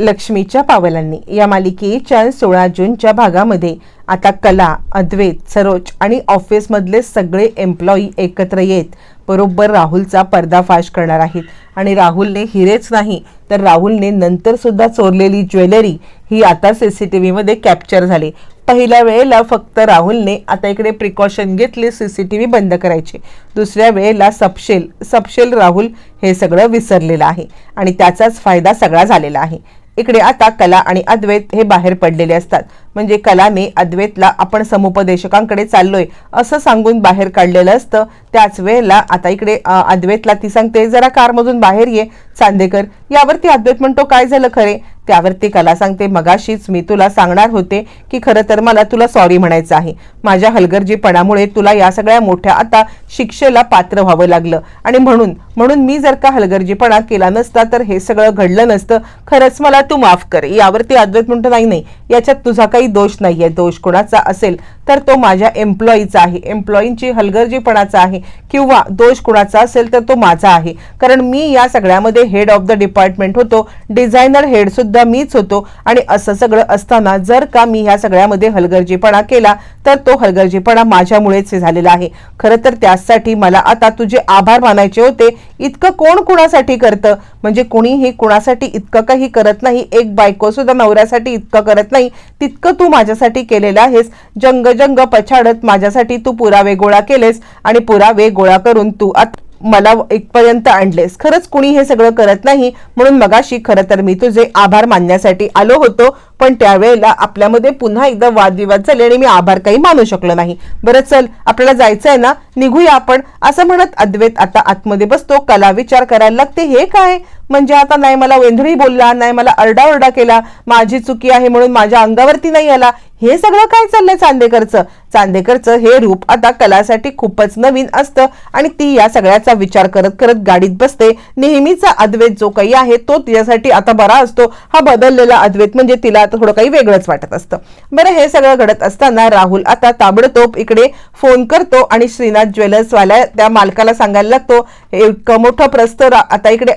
लक्ष्मीच्या पावलांनी. या मालिकेच्या सोळा जूनच्या भागामध्ये आता कला अद्वैत सरोज आणि ऑफिसमधले सगळे एम्प्लॉई एकत्र येत बरोबर राहुलचा पर्दाफाश करणार आहेत. आणि राहुलने हिरेच नाही तर राहुलने नंतर सुद्धा चोरलेली ज्वेलरी ही आता सी सी टी व्हीमध्ये कॅप्चर झाली. पहिल्या वेळेला फक्त राहुलने आता इकडे प्रिकॉशन घेतले सी सी टी व्ही बंद करायचे. दुसऱ्या वेळेला सपशेल सपशेल राहुल हे सगळं विसरलेलं आहे. आणि त्याचाच फायदा सगळा झालेला आहे. इकडे आता कला आणि अद्वैत हे बाहेर पडलेले असतात. म्हणजे कलाने अद्वैतला आपण समुपदेशकांकडे चाललोय असं सांगून बाहेर काढलेलं असतं. त्याच वेळेला आता इकडे अद्वैतला ती सांगते जरा कारमधून बाहेर ये चांदेकर. यावरती अद्वैत म्हणतो काय झालं खरे? त्यावरती कला सांगते मगाशीच मी तुला सांगणार होते की खरं तर मला तुला सॉरी म्हणायचं आहे. माझ्या हलगर्जीपणामुळे तुला या सगळ्या मोठ्या आता शिक्षेला पात्र व्हावं लागलं. आणि म्हणून म्हणून मी जर का हलगर्जीपणा केला नसता तर हे सगळं घडलं नसतं. खरंच मला तू माफ कर. यावरती अद्वैत म्हणतो नाही नाही. याच्यात तुझा काही काही दोष नाही आहे दोष कोणाचा असेल तर तो माझ्या एम्प्लॉईचा आहे. एम्प्लॉईंची हलगर्जीपणाचा आहे किंवा दोष कोणाचा असेल तर तो माझा आहे. कारण मी या सगळ्यामध्ये हेड ऑफ द डिपार्टमेंट होतो डिझायनर हेडसुद्धा मीच होतो आणि असं सगळं असताना जर का मी ह्या सगळ्यामध्ये हलगर्जीपणा केला तर तो हलगर्जीपणा माझ्यामुळेच झालेला आहे. खरं तर त्यासाठी मला आता तुझे आभार मानायचे होते इतकं कोण कुणासाठी करतं? म्हणजे कुणीही कुणासाठी इतकं काही करत नाही? एक बायको सुद्धा नवऱ्यासाठी इतकं करत नाही. तितकं तू माझ्यासाठी केलेलं आहेस. जंग जंग पछाडत माझ्यासाठी तू पुरावे गोळा केलेस आणि पुरावे गोळा करून तू आत मला इथपर्यंत आणलेस. खरंच कुणी हे सगळं करत नाही? म्हणून मगाशी खरं तर मी तुझे आभार मानण्यासाठी आलो होतो. पण त्यावेळेला आपल्यामध्ये पुन्हा एकदा वादविवाद झाले आणि मी आभार काही मानू शकलो नाही. बरं चल आपल्याला जायचंय ना? निघूया आपण. असं म्हणत अद्वैत आता आतमध्ये बसतो. कला विचार करायला लागते. हे काय? म्हणजे आता नाही मला वेंधळी बोलला नाही मला अरडाओरडा केला माझी चुकी आहे म्हणून माझ्या अंगावरती नाही आला. हे सगळं काय चाललंय चांदेकरचं? चांदेकरचं हे रूप आता कलासाठी खूपच नवीन असतं आणि ती या सगळ्याचा विचार करत करत गाडीत बसते. नेहमीचा अद्वैत जो काही आहे तो तिच्यासाठी आता बरा असतो. हा बदललेला अद्वैत म्हणजे तिला थोडं काही वेगळंच वाटत असतं. बरं हे सगळं घडत असताना राहुल आता ताबडतोब इकडे फोन करतो आणि श्रीनाथ ज्वेलर्सवाल्या त्या मालकाला सांगायला लागतो इतकं मोठं प्रस्त आता इकडे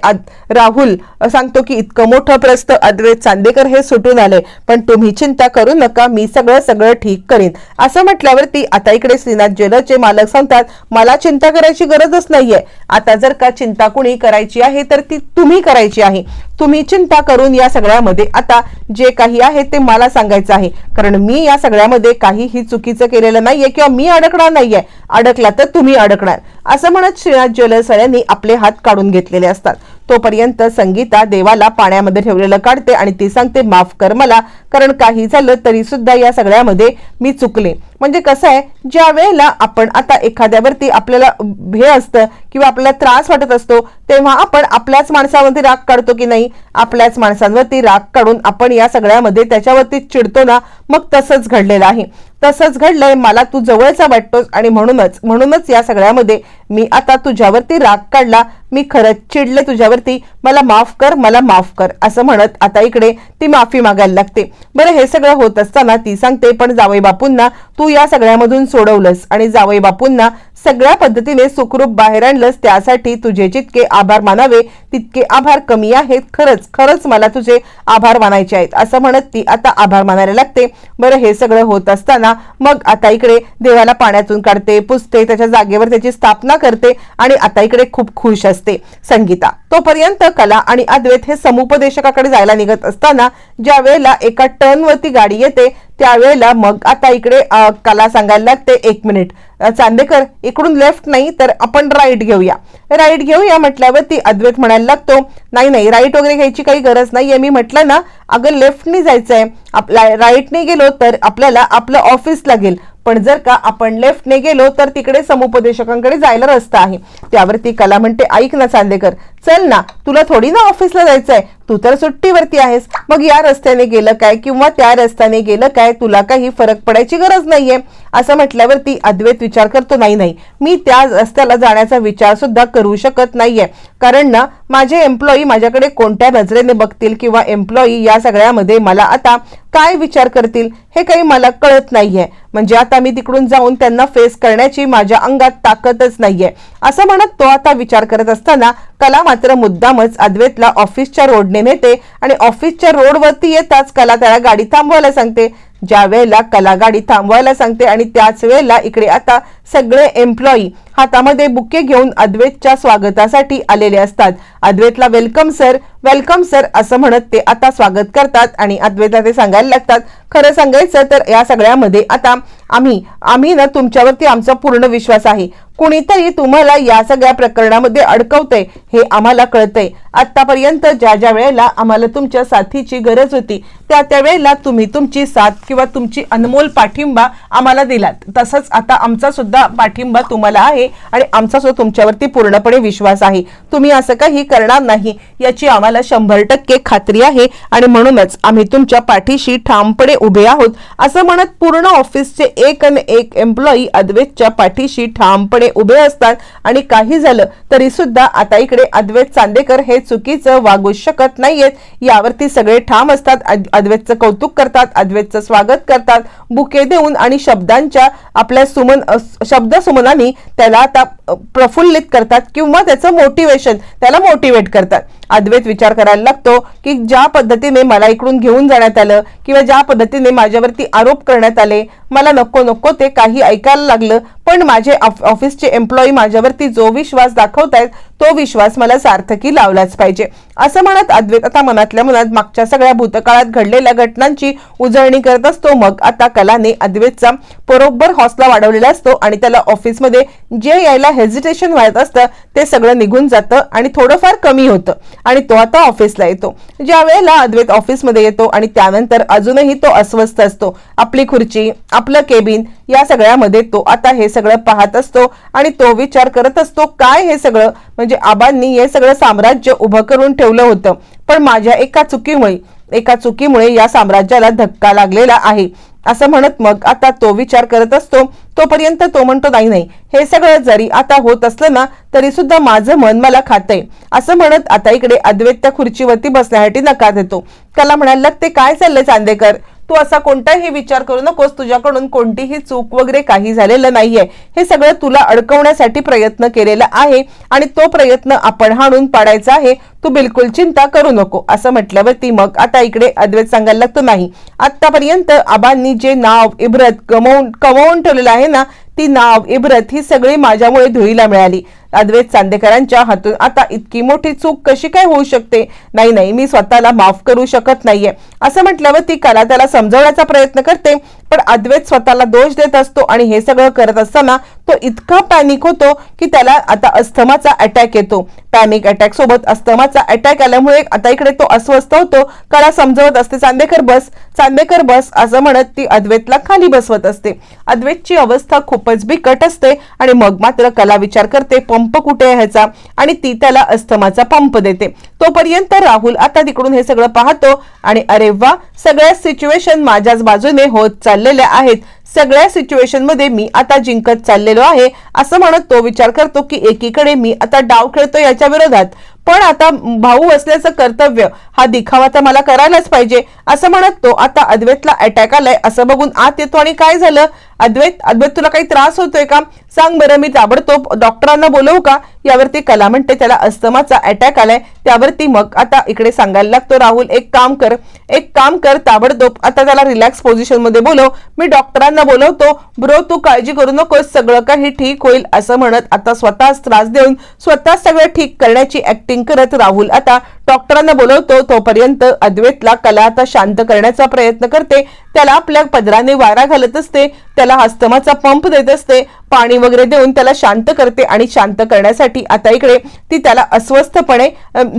राहुल सांगतो की इतकं मोठं प्रस्त अद्वैत चांदेकर हे सुटून आले पण तुम्ही चिंता करू नका मी सगळं सगळं ठीक करीन. असं म्हटल्यावरती आता इकडे श्रीनाथ ज्वेलर्सचे मालक सांगतात मला चिंता करायची गरजच नाहीये. आता जर का चिंता कुणी करायची आहे तर ती तुम्ही करायची आहे. तुम्ही चिंता करून या सगळ्यामध्ये. आता जे काही आहे ते मला सांगायचं आहे. कारण मी या सगळ्यामध्ये काहीही चुकीचं केलेलं नाहीये किंवा मी अडकणार नाहीये. अडकला तर तुम्ही अडकणार. असं म्हणत श्रीनाथ ज्वेलर्स यांनी आपले हात काढून घेतलेले असतात. तोपर्यंत संगीता देवाला पाण्यामध्ये ठेवलेलं काढते आणि ती सांगते माफ कर मला कारण काही झालं तरी सुद्धा या सगळ्यामध्ये मी चुकले. म्हणजे कसं आहे ज्या वेळेला आपण आता एखाद्यावरती आपल्याला हे असतं किंवा आपल्याला त्रास वाटत असतो तेव्हा आपण आपल्याच माणसावरती राग काढतो की नाही? आपल्याच माणसांवरती राग काढून आपण या सगळ्यामध्ये त्याच्यावरती चिडतो ना मग तसंच घडलेलं आहे. तसंच घडलंय मला तू जवळचा वाटतोस आणि म्हणूनच म्हणूनच या सगळ्यामध्ये मी आता तुझ्यावरती राग काढला. मी खरंच चिडले तुझ्यावरती. मला माफ कर मला माफ कर असं म्हणत आता इकडे ती माफी मागायला लागते. बरं हे सगळं होत असताना ती सांगते पण जावई बापूंना तू या सगळ्यामधून सोडवलंस आणि जावई बापूंना सगळ्या पद्धतीने सुखरूप बाहेर आणलंस त्यासाठी तुझे जितके आभार मानावे तितके आभार कमी आहेत. खरंच खरंच मला तुझे आभार मानायचे आहेत. असं म्हणत ती आता आभार मानायला लागते. बरं हे सगळं होत असताना मग आता इकडे देवाला पाण्यातून काढते पुसते त्याच्या जागेवर त्याची स्थापना करते आणि आता इकडे खूप खुश असते. संगीता तोपर्यंत कला आणि अद्वैत हे समुपदेशकाकडे जायला निघत असताना ज्या वेळेला एका टर्नवरती गाडी येते त्यावेळेला मग आता इकडे कला सांगायला लागते. एक मिनिट. चांदेकर इकडून लेफ्ट नाही तर आपण राईट घेऊया. राईट घेऊया म्हटल्यावरती अद्वैत म्हणायला लागतो नाही नाही राईट वगैरे घ्यायची काही गरज नाही. आहे मी म्हटलं ना अगं लेफ्टने जायचं आहे आपला राईटने गेलो तर आपल्याला आपलं ऑफिस लागेल. पण जर का आपण लेफ्टने गेलो तर तिकडे समुपदेशकांकडे जायला रस्ता आहे. त्यावरती कला म्हणते ऐक ना चांदेकर चल ना तुला थोडी ना ऑफिसला जायचंय. तू तर सुट्टीवरती आहेस. मग या रस्त्याने गेलं काय किंवा त्या रस्त्याने गेलं काय तुला काही फरक पडायची गरज नाहीये. असं म्हटल्यावरती अद्वैत विचार करतो नाही नाही मी त्या रस्त्याला जाण्याचा विचार सुद्धा करू शकत नाहीये. कारण ना माझे एम्प्लॉई माझ्याकडे कोणत्या नजरेने बघतील किंवा एम्प्लॉई या सगळ्यामध्ये मला आता काय विचार करतील हे काही मला कळत नाहीये. म्हणजे आता मी तिकडून जाऊन त्यांना फेस करण्याची माझ्या अंगात ताकदच नाहीये. असं म्हणत तो आता विचार करत असताना कला मात्र मुद्दामच अद्वैतला ऑफिसच्या रोडने नेते आणि ऑफिसच्या रोडवरती येताच कला त्याला गाडी थांबवायला सांगते. ज्या वेळेला कला गाडी थांबवायला सांगते आणि त्याच वेळेला इकडे आता सगळे एम्प्लॉई हातामध्ये बुके घेऊन अद्वैतच्या स्वागतासाठी आलेले असतात. अद्वैतला वेलकम सर. वेलकम सर असं म्हणत ते आता स्वागत करतात आणि अद्वैतला ते सांगायला लागतात खरं सांगायचं तर या सगळ्यामध्ये आता आम्ही आम्ही ना तुमच्यावरती आमचा पूर्ण विश्वास आहे. कुणीतरी तुम्हाला या सगळ्या प्रकरणामध्ये अडकवतंय हे आम्हाला कळतंय. आतापर्यंत ज्या ज्या वेळेला आम्हाला तुमच्या साथीची गरज होती त्या त्या वेळेला तुम्ही तुमची साथ किंवा तुमची अनमोल पाठिंबा आम्हाला दिलात. तसंच आता आमचा सुद्धा पाठिंबा तुम्हाला आहे आणि आमचा सुद्धा तुमच्यावरती पूर्णपणे विश्वास आहे. तुम्ही असं काही करणार नाही. याची आम्हाला शंभर टक्के खात्री आहे आणि म्हणूनच आम्ही तुमच्या पाठीशी ठामपणे उभे आहोत. असं म्हणत पूर्ण ऑफिसचे एक आणि एक एम्प्लॉई अद्वैतच्या पाठीशी ठामपणे उभे असतात आणि काही झालं तरी सुद्धा आता इकडे अद्वैत चांदेकर हे चुकीचं वागू शकत नाहीयेत. यावरती सगळे ठाम असतात. अद्वेतचं अद्वैतचं कौतुक करतात. अद्वैतचं स्वागत करतात. बुके देऊन आणि शब्दांच्या आपल्या सुमन शब्द सुमनांनी त्याला आता अ, प्रफुल्लित करतात किंवा त्याचं मोटिवेशन त्याला मोटिवेट करतात. अद्वैत विचार करायला लागतो की ज्या पद्धतीने मला इकडून घेऊन जाण्यात आलं किंवा ज्या पद्धतीने माझ्यावरती आरोप करण्यात आले मला नको नको ते काही ऐकायला लागलं पण माझे ऑफिसचे एम्प्लॉई माझ्यावरती जो विश्वास दाखवतायत तो विश्वास मला सार्थकी लावलाच पाहिजे. असं म्हणत अद्वैत आता मनातल्या मनात मागच्या सगळ्या भूतकाळात घडलेल्या घटनांची उजळणी करत असतो. मग आता कलाने अद्वैतचा बरोबर हौसला वाढवलेला असतो आणि त्याला ऑफिसमध्ये जे यायला हेजिटेशन व्हायचं असतं ते सगळं निघून जातं आणि थोडंफार कमी होतं. आणि तो आता ऑफिसला येतो. ज्या वेळेला अद्वैत ऑफिसमध्ये येतो आणि त्यानंतर अजूनही तो अस्वस्थ असतो. आपली खुर्ची आपलं केबिन या सगळ्यामध्ये तो आता हे सगळं पाहत असतो आणि तो विचार करत असतो काय हे सगळं? म्हणजे आबांनी हे सगळं साम्राज्य उभं करून ठेवलं होतं. पण माझ्या एका चुकीमुळे एका चुकीमुळे या साम्राज्याला धक्का लागलेला आहे. असं म्हणत मग आता तो विचार करत असतो तोपर्यंत तो म्हणतो नाही नाही हे सगळं जरी आता होत असलं ना तरी सुद्धा माझं मन मला खातंय. असं म्हणत आता इकडे अद्वैत त्या खुर्चीवरती बसण्यासाठी नकार देतो. त्याला म्हणायला लागते काय चाललंय चांदेकर? तू असा कोणताही विचार करू नकोस. तुझ्याकडून कोणतीही चूक वगैरे काही झालेलं नाहीये. हे सगळं तुला अडकवण्यासाठी प्रयत्न केलेला आहे आणि तो प्रयत्न आपण हाणून पाडायचा आहे. तू बिलकुल चिंता करू नको. असं म्हटल्यावरती मग आता इकडे अद्वैत सांगायला लागतो नाही. आतापर्यंत आबांनी जे नाव इब्रत कमवून कमवून ठेवलेलं आहे ना ती नाव इब्रत ही सगळी माझ्यामुळे धुळीला मिळाली. अद्वैत चांदेकरांच्या हातून आता इतकी मोठी चूक कशी काय होऊ शकते? नाही नाही मी स्वतःला माफ करू शकत नाहीये. असं म्हटल्यावर ती कला त्याला समजवण्याचा प्रयत्न करते पण अद्वैत स्वतःला दोष देत असतो आणि हे सगळं करत असताना तो इतका पॅनिक होतो की त्याला आता अस्थमाचा अटॅक येतो. पॅनिक अटॅक सोबत अस्थमाचा अटॅक आल्यामुळे आता इकडे तो अस्वस्थ होतो. कला समजवत असते चांदेकर बस चांदेकर बस असं म्हणत ती अद्वैतला खाली बसवत असते. अद्वैतची अवस्था खूपच बिकट असते आणि मग मात्र कला विचार करते पंप कुठे आहे ह्याचा? आणि ती त्याला अस्थमाचा पंप देते. तोपर्यंत राहुल आता तिकडून हे सगळं पाहतो आणि अरे वा सगळ्या सिच्युएशन माझ्याच बाजूने होत चाललेल्या आहेत. सगळ्या सिच्युएशनमध्ये मी आता जिंकत चाललेलो आहे असं म्हणत तो विचार करतो की एकीकडे मी आता डाव खेळतो याच्या विरोधात. पण आता भाऊ असल्याचं कर्तव्य हा दिखावा तर मला करायलाच पाहिजे असं म्हणत तो आता अद्वैतला अटॅक आलाय असं बघून आत येतो आणि काय झालं? अद्वैत अद्वैत तुला काही त्रास होतोय का? सांग बरं मी ताबडतोब डॉक्टरांना बोलवू का? यावरती कला म्हणते त्याला अस्तमाचा अटॅक आलाय त्यावरती मग आता इकडे सांगायला लागतो राहुल एक काम कर एक काम कर ताबडतोब आता त्याला रिलॅक्स पोझिशनमध्ये बोलव मी डॉक्टरांना बोलवतो ब्रो तू काळजी करू नकोस सगळं काही ठीक होईल असं म्हणत आता स्वतःच त्रास देऊन स्वतः सगळं ठीक करण्याची ऍक्टिंग करत राहुल. आता डॉक्टरांना बोलवतो तोपर्यंत अद्वैतला कला आता शांत करण्याचा प्रयत्न करते. त्याला आपल्या पदराने वारा घालत असते. त्याला हस्तमाचा पंप देत असते. पाणी वगैरे देऊन त्याला शांत करते आणि शांत करण्यासाठी आता इकडे ती त्याला अस्वस्थपणे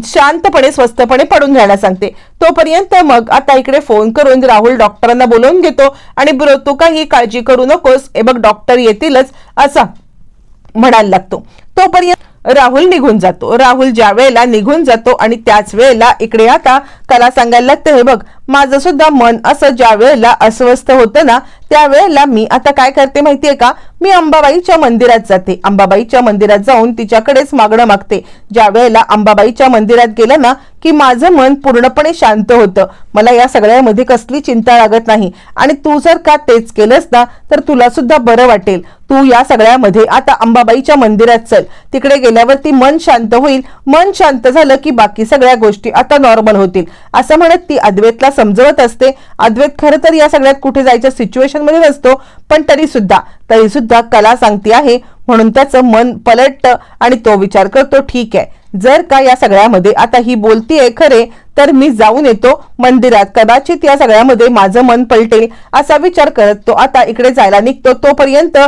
शांतपणे स्वस्थपणे पडून राहायला सांगते. तोपर्यंत मग आता इकडे फोन करून राहुल डॉक्टरांना बोलवून घेतो. आणि ब्रो तू काही काळजी करू नकोस. हे बघ डॉक्टर येतीलच असा म्हणायला लागतो. तोपर्यंत राहुल निघून जातो. राहुल ज्या वेळेला निघून जातो आणि त्याच वेळेला इकडे आता कला सांगायला लागते हे बघ माझं सुद्धा मन असं ज्या वेळेला अस्वस्थ होतं ना त्यावेळेला मी आता काय करते माहितीये का? मी अंबाबाईच्या मंदिरात जाते. अंबाबाईच्या मंदिरात जाऊन तिच्याकडेच मागणं मागते. ज्या वेळेला अंबाबाईच्या मंदिरात गेलं ना की माझं मन पूर्णपणे शांत होतं. मला या सगळ्यामध्ये कसली चिंता लागत नाही. आणि तू जर का तेच केलंस ना तर तुला सुद्धा बरं वाटेल. तू या सगळ्यामध्ये आता अंबाबाईच्या मंदिरात चल. तिकडे गेल्यावरती मन शांत होईल. मन शांत झालं की बाकी सगळ्या गोष्टी आता नॉर्मल होतील. असं म्हणत ती अद्वैतला समजवत असते. अद्वैत खरं तर या सगळ्यात कुठे जायच्या सिच्युएशनमध्ये नसतो पण तरी सुद्धा तरी सुद्धा कला सांगते आहे. म्हणून त्याचं मन पलटतं आणि तो विचार करतो ठीक आहे. जर का या सगळ्यामध्ये आता ही बोलतीये खरे तर मी जाऊन येतो मंदिरात. कदाचित या सगळ्यामध्ये माझं मन पलटेल असा विचार करत तो आता इकडे जायला निघतो. तोपर्यंत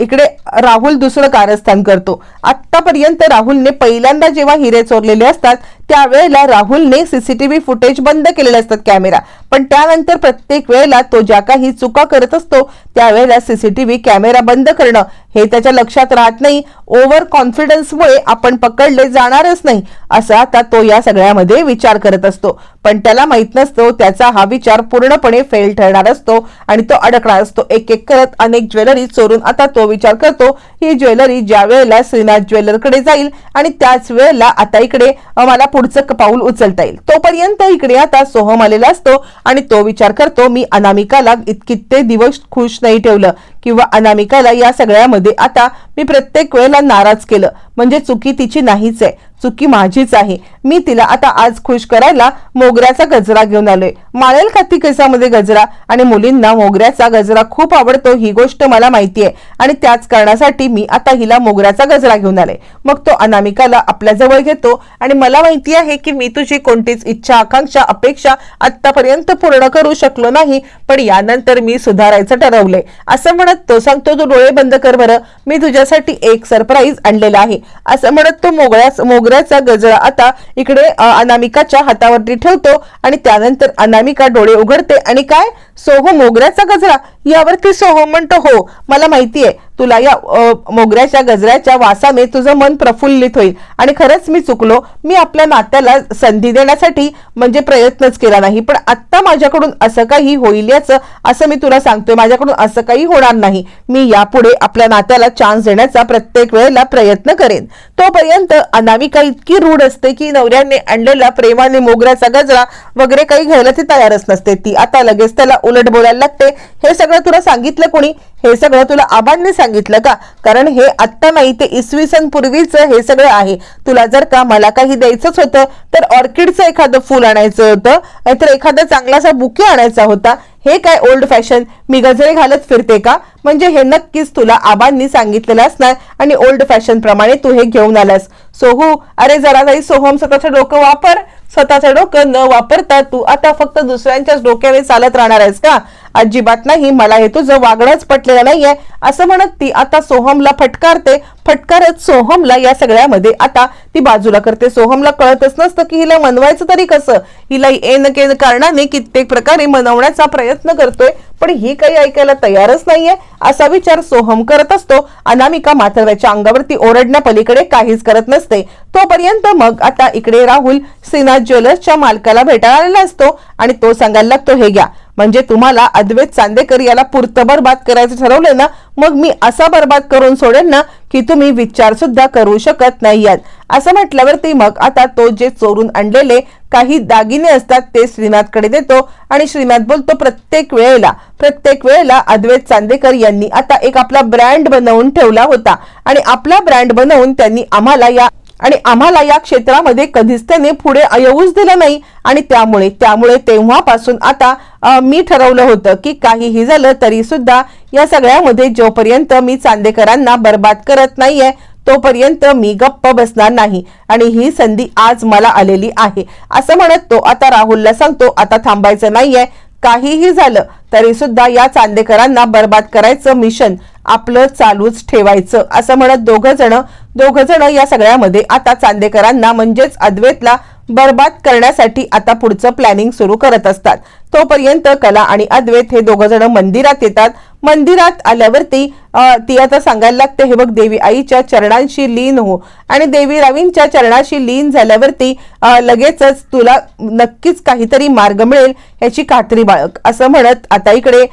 इकडे राहुल दुसरं कारस्थान करतो. आतापर्यंत राहुलने पहिल्यांदा जेव्हा हिरे चोरलेले असतात त्यावेळेला राहुलने सीसीटीव्ही फुटेज बंद केलेले असतात कॅमेरा. पण त्यानंतर प्रत्येक वेळेला तो ज्या काही चुका करत असतो त्यावेळेला सीसीटीव्ही कॅमेरा बंद करणं हे त्याच्या लक्षात राहत नाही. ओव्हर कॉन्फिडन्समुळे आपण पकडले जाणारच नाही असा आता तो या सगळ्यामध्ये विचार करत असतो. पण त्याला माहीत नसतो त्याचा हा विचार पूर्णपणे फेल ठरणार असतो आणि तो अडकणार असतो. एक एक करत अनेक ज्वेलरी चोरून आता तो विचार करतो ही ज्वेलरी ज्या वेळेला श्रीनाथ ज्वेलरकडे जाईल आणि त्याच वेळेला आता इकडे मला पुढचं पाऊल उचलता येईल. तोपर्यंत इकडे आता सोहम आलेला असतो आणि तो विचार करतो मी अनामिकाला इतके ते दिवस खुश नाही ठेवलं. किंवा अनामिकाला या सगळ्यामध्ये आता मी प्रत्येक वेळेला नाराज केलं. म्हणजे चुकी तिची नाहीच आहे. चुकी माझीच आहे. मी तिला आता आज खुश करायला मोगऱ्याचा गजरा घेऊन आलोय. माळेल का केसामध्ये गजरा आणि मुलींना मोगऱ्याचा गजरा खूप आवडतो ही गोष्ट मला माहिती आहे आणि त्याच कारणासाठी मी आता हिला मोगऱ्याचा गजरा घेऊन आले. मग तो अनामिकाला आपल्या जवळ घेतो आणि मला माहिती आहे की मी तुझी कोणतीच इच्छा आकांक्षा अपेक्षा आतापर्यंत पूर्ण करू शकलो नाही पण यानंतर मी सुधारायचं ठरवलंय. असं म्हणत तो सांगतो तू डोळे बंद कर बरं. मी तुझ्यासाठी एक सरप्राईज आणलेला आहे. असं म्हणत तो मोगऱ्या मोगऱ्याचा गजरा आता इकडे अनामिकाच्या हातावरती ठेवतो आणि त्यानंतर अना अनामिका डोळे उघडते आणि काय सोहो मोगऱ्याचा गजरा. यावरती सोहो म्हणतो हो मला माहिती आहे तुला या मोगऱ्याच्या गजऱ्याच्या वासाने तुझं मन प्रफुल्लित होईल. आणि खरंच मी चुकलो. मी आपल्या नात्याला संधी देण्यासाठी म्हणजे प्रयत्नच केला नाही. पण आत्ता माझ्याकडून असं काही होईल याचं असं मी तुला सांगतोय. माझ्याकडून असं काही होणार नाही. मी यापुढे आपल्या नात्याला चान्स देण्याचा प्रत्येक वेळेला प्रयत्न करेन. तोपर्यंत अनामिका इतकी रूढ असते की नवऱ्याने आणलेला प्रेमाने मोगऱ्याचा गजरा वगैरे काही घ्यायला ती तयारच नसते. ती आता लगेच त्याला उलट बोलायला लागते. हे सगळं तुला सांगितलं कोणी? हे सगळं तुला आबांनी सांगितलं का? कारण हे आत्ता नाही ते इसवी सन पूर्वीचं हे सगळं आहे. तुला जर का मला काही द्यायचंच होतं तर ऑर्किडचं एखादं फुल आणायचं होतं नाहीतर एखादा चांगलासा बुके आणायचा होता. हे काय ओल्ड फॅशन मी गजरे घालत फिरते का? म्हणजे हे नक्कीच तुला आबांनी सांगितलेलं असणार आणि ओल्ड फॅशन प्रमाणे तू हे घेऊन आलास. सोहू अरे जरा तरी सोहम स्वतःचं डोकं वापर. स्वतःचं डोकं न वापरता तू आता फक्त दुसऱ्यांच्याच डोक्याने चालत राहणार आहेस का? अजिबात नाही. मला हे तुझं वागणंच पटलेलं नाहीये. असं म्हणत ती आता सोहमला फटकारते. फटकारत सोहमला या सगळ्यामध्ये आता ती बाजूला करते. सोहमला कळतच नसतं की हिला मनवायचं तरी कसं? हिला एन केन कारणाने कित्येक प्रकारे मनवण्याचा प्रयत्न करतोय. पण ही काही ऐकायला तयारच नाहीये असा विचार सोहम करत असतो. अनामिका मात्र त्याच्या अंगावरती ओरडण्या पलीकडे काहीच करत नसते. तोपर्यंत मग आता इकडे राहुल श्रीनाथ ज्वेलर्सच्या मालकाला भेटायला आलेला असतो आणि तो सांगायला लागतो हे घ्या म्हणजे तुम्हाला अद्वैत चांदेकर याला पुरतं बरबाद करायचं ठरवलं ना मग मी असा बरबाद करून सोडेन ना की तुम्ही विचार सुद्धा करू शकत नाही असं म्हटल्यावरती मग आता तो जे चोरून आणलेले काही दागिने असतात ते श्रीनाथकडे देतो आणि श्रीनाथ बोलतो प्रत्येक वेळेला प्रत्येक वेळेला अद्वैत चांदेकर यांनी आता एक आपला ब्रँड बनवून ठेवला होता आणि आपला ब्रँड बनवून त्यांनी आम्हाला या आणि आम्हाला या क्षेत्रामध्ये कधीच त्याने पुढे येऊच दिलं नाही. आणि त्यामुळे त्यामुळे तेव्हापासून आता मी ठरवलं होतं की काहीही झालं तरी सुद्धा या सगळ्यामध्ये जोपर्यंत मी चांदेकरांना बर्बाद करत नाहीये तोपर्यंत मी गप्प बसणार नाही. आणि ही संधी आज मला आलेली आहे. असं म्हणत तो आता राहुलला सांगतो आता थांबायचं नाहीये. काहीही झालं तरी सुद्धा या चांदेकरांना बर्बाद करायचं मिशन आपलं चालूच ठेवायचं. असं म्हणत दोघ जण दोघ जण या सगळ्यामध्ये आता चांदेकरांना म्हणजेच अद्वैतला बर्बाद करण्यासाठी आता पुढचं प्लॅनिंग सुरू करत असतात. तोपर्यंत कला आणि अद्वैत हे दोघ जण मंदिरात येतात. मंदिरात आल्यावरती ती आता सांगायला लागते हे बघ देवी आईच्या चरणांशी लीन हो. आणि देवी रावींच्या चरणाशी लीन झाल्यावरती लगेचच तुला नक्कीच काहीतरी मार्ग मिळेल. याची खात्री बाळग असं म्हणत आता इकडे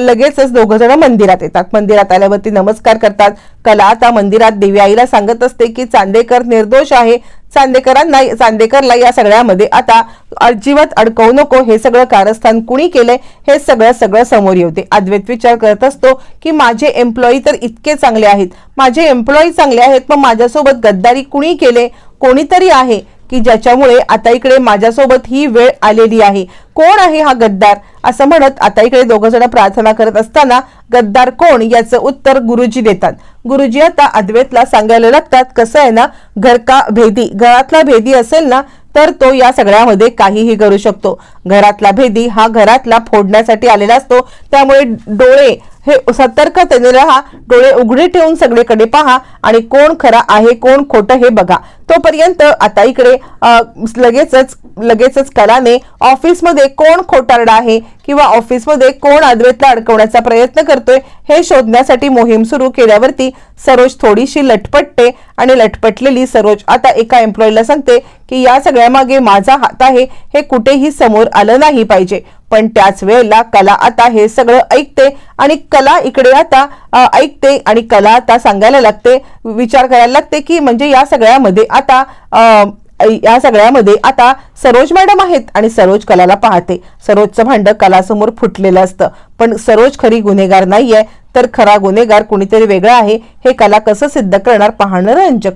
लगेचच दोघ जण मंदिरात येतात. मंदिरात आल्यावरती नमस्कार करतात. कला आता मंदिरात देवी आईला सांगत असते की चांदेकर निर्दोष आहे. चांदेकरांना चांदेकरला या सगळ्यामध्ये आता अजिबात अडकवू नको. हे सगळं कारस्थान कुणी केलंय? हे सगळं सगळं समोर येते अद्वैत विचार करत असतो की माझे एम्प्लॉई तर इतके चांगले आहेत. माझे एम्प्लॉई चांगले आहेत मग माझ्यासोबत गद्दारी कुणी केले? कोणीतरी आहे. की ज्याच्यामुळे आता इकडे माझ्यासोबत ही वेळ आलेली आहे. कोण आहे हा गद्दार? असं म्हणत आता इकडे दोघ जण प्रार्थना करत असताना गद्दार कोण याचं उत्तर गुरुजी देतात. गुरुजी आता अद्वैतला सांगायला लागतात कसं आहे ना घर का भेदी? घरातला भेदी असेल ना तर तो या सगळ्यामध्ये काहीही करू शकतो. घरातला भेदी हा घरातला फोडण्यासाठी आलेला असतो. त्यामुळे डोळे हे सतर्कतेने राहा डोळे उघडे ठेवून सगळीकडे पहा आणि कोण खरा आहे कोण खोटं हे बघा. तोपर्यंत आता इकडे लगेचच लगेचच कलाने ऑफिसमध्ये कोण खोटारडा आहे किंवा ऑफिसमध्ये कोण अद्वैतला अडकवण्याचा प्रयत्न करतोय हे शोधण्यासाठी मोहीम सुरू केल्यावरती सरोज थोडीशी लटपटते आणि लटपटलेली सरोज आता एका एम्प्लॉईला सांगते की या सगळ्यामागे माझा हात आहे हे कुठेही समोर आलं नाही पाहिजे. पण त्याच वेळेला कला आता हे सगळं ऐकते आणि कला इकडे आता ऐकते आणि कला आता सांगायला लागते विचार करायला लागते की म्हणजे या सगळ्यामध्ये आता या सगळ्यामध्ये आता सरोज मॅडम आहेत आणि सरोज कलाला पाहते. सरोजचं भांडं कलासमोर फुटलेलं असतं. पण सरोज खरी गुन्हेगार नाहीये तर खरा गुन्हेगार कुणीतरी वेगळा आहे. हे कला कसं सिद्ध करणार? पाहणं रंजक